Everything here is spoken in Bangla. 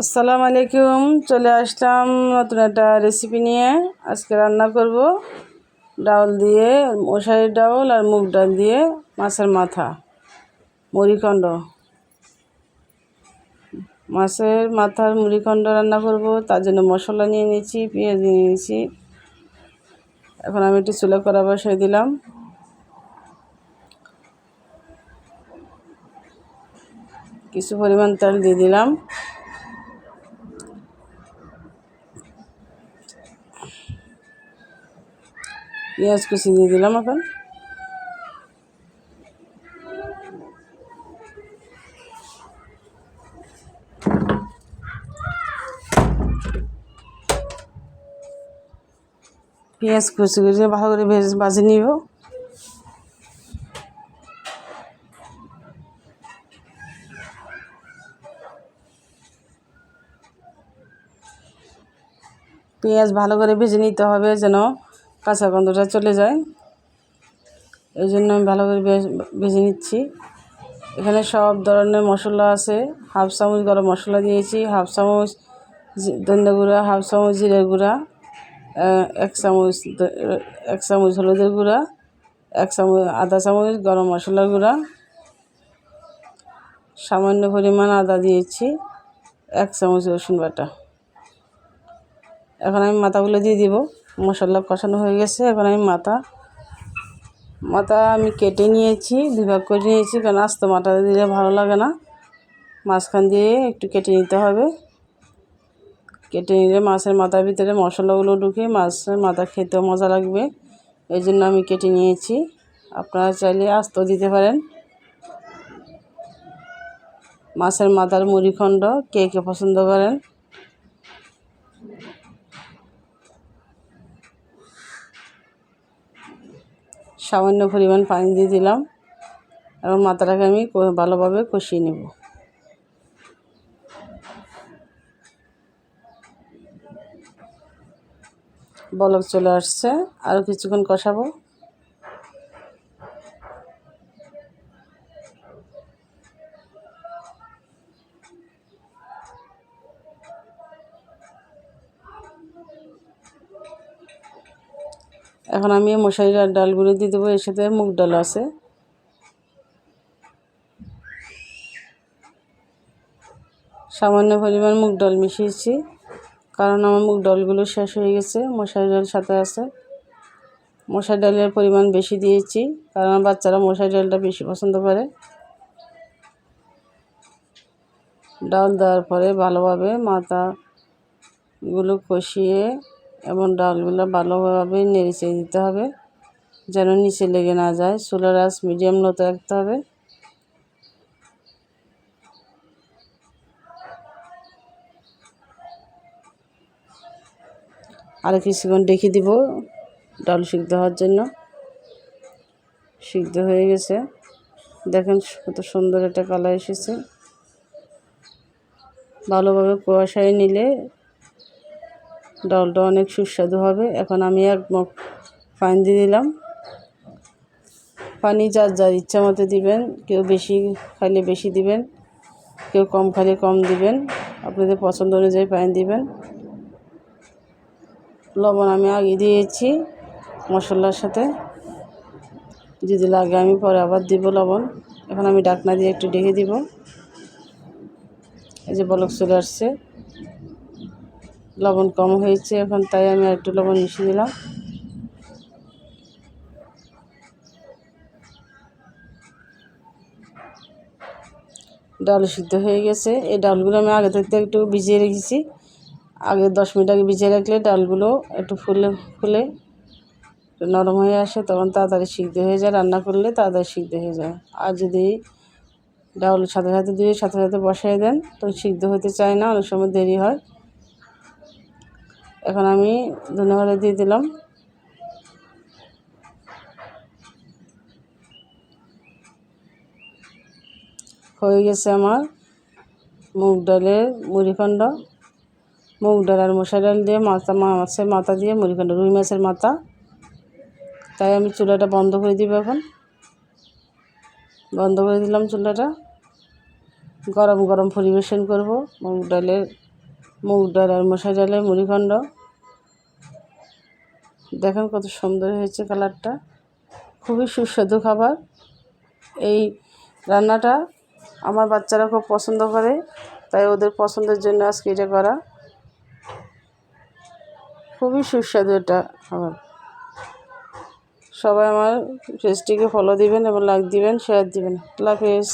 আসসালামু আলাইকুম, চলে আসলাম নতুন একটা রেসিপি নিয়ে। আজকে রান্না করব ডাউল দিয়ে, মশারির ডাউল আর মুগ ডাল দিয়ে মাছের মাথা, মুড়িখণ্ড। মাছের মাথার মুড়িখণ্ড রান্না করব, তার জন্য মশলা নিয়ে নিয়েছি, পেঁয়াজ নিয়ে নিয়েছি। এখন আমি একটু চুলা করা বসাই দিলাম। কিছু পরিমাণ তেল দিয়ে দিলাম। পেঁয়াজ কুচি দিয়ে দিলাম এখন পেঁয়াজ কুচি কুচি ভালো করে ভেজে ভাজে নিব পেঁয়াজ ভালো করে ভেজে নিতে হবে যেন কাঁচা গন্ধটা চলে যায়। এই জন্য আমি ভালো করে ভেজে নিচ্ছি। এখানে সব ধরনের মশলা আছে। হাফ চামচ গরম মশলা দিয়েছি হাফ চামচ ধনিয়া গুঁড়া, হাফ চামচ জিরের গুঁড়া এক চামচ এক চামচ হলুদের গুঁড়া, এক চামচ, আধা চামচ গরম মশলার গুঁড়া। সামান্য পরিমাণ আদা দিয়েছি, এক চামচ রসুন বাটা। এখন আমি মাথাগুলো দিয়ে দিব। মশলা কষানো হয়ে গেছে এখন আমি মাথা মাথা আমি কেটে নিয়েছি দুভাগ করে নিয়েছি, কারণ আস্ত মাথা দিলে ভালো লাগে না। মাঝখান দিয়ে একটু কেটে নিতে হবে। কেটে নিলে মাছের মাথার ভিতরে মশলাগুলো ঢুকে মাছের মাথা খেতেও মজা লাগবে। এই জন্য আমি কেটে নিয়েছি। আপনারা চাইলে আস্ত দিতে পারেন। মাছের মাথার মুড়িখণ্ড কে কে পছন্দ করেন? সামান্য পরিমাণ পানি দিয়ে দিলাম এবং মাথাটাকে আমি ভালোভাবে কষিয়ে নেব। বলক চলে আসছে। আরও কিছুক্ষণ কষাবো। এখন আমি মশারির ডালগুলো দিয়ে দেবো, এর সাথে মুগ ডাল আছে। সামান্য পরিমাণ মুগ ডাল মিশিয়েছি, কারণ আমার মুগ ডালগুলো শেষ হয়ে গেছে, মশারি ডাল সাথে আছে। মশারি ডালের পরিমাণ বেশি দিয়েছি, কারণ বাচ্চারা মশারি ডালটা বেশি পছন্দ করে। ডাল দেওয়ার পরে ভালোভাবে মাথাগুলো কষিয়ে এবং ডালগুলো ভালোভাবে নেড়ে দিতে হবে, যেন নিচে লেগে না যায়। চুলার আঁচ মিডিয়াম লোতে রাখতে হবে। আর কিছুক্ষণ ডেকে দিব ডাল সিদ্ধ হওয়ার জন্য। সিদ্ধ হয়ে গেছে। দেখেন কত সুন্দর একটা কালার এসেছে। ভালোভাবে কুয়াশায় নিলে ডালটা অনেক সুস্বাদু হবে। এখন আমি এক মগ পানি দিয়ে দিলাম। পানি যার যার ইচ্ছা মতো দিবেন। কেউ বেশি খাইলে বেশি দিবেন, কেউ কম খাইলে কম দিবেন। আপনাদের পছন্দ অনুযায়ী পানি দিবেন। লবণ আমি আগে দিয়েছি মশলার সাথে। যদি লাগে আমি পরে আবার দিব লবণ। এখন আমি ডাকনা দিয়ে একটু ডেকে দিব। এই যে বলক চলে আসছে। লবণ কম হয়েছে, এখন তাই আমি একটু লবণ মিশিয়ে দিলাম। ডাল সিদ্ধ হয়ে গেছে। এই ডালগুলো আমি আগে থেকে একটু ভিজিয়ে রেখেছি। আগে দশ মিনিট আগে ভিজিয়ে রাখলে ডালগুলো একটু ফুলে ফুলে নরম হয়ে আসে, তখন তাড়াতাড়ি সিদ্ধ হয়ে যায়। রান্না করলে তাড়াতাড়ি সিদ্ধ হয়ে যায়। আর যদি ডাল সাথে সাথে দিয়ে সাথে সাথে বসাই দেন তো সিদ্ধ হতে চায় না, অনেক সময় দেরি হয়। এখন আমি ধন্যবাদ দিয়ে দিলাম। হয়ে গেছে আমার মুগ ডালের মুড়িখণ্ড মুগ ডাল আর মশা ডাল দিয়ে মাথা মাছের মাথা দিয়ে মুড়িখণ্ড রুই মাছের মাথা। তাই আমি চুলাটা বন্ধ করে দিব এখন। বন্ধ করে দিলাম চুলাটা। গরম গরম পরিবেশন করব মুগ ডালের মুগ ডাল আর মশাই ডালের মুড়িঘণ্ড দেখেন কত সুন্দর হয়েছে কালারটা। খুবই সুস্বাদু খাবার। এই রান্নাটা আমার বাচ্চারা খুব পছন্দ করে, তাই ওদের পছন্দের জন্য আজকে এটা করা। খুবই সুস্বাদু এটা খাবার। সবাই আমার পেজটিকে ফলো দিবেন এবং লাইক দিবেন শেয়ার দিবেন। আল্লাহ হাফেজ।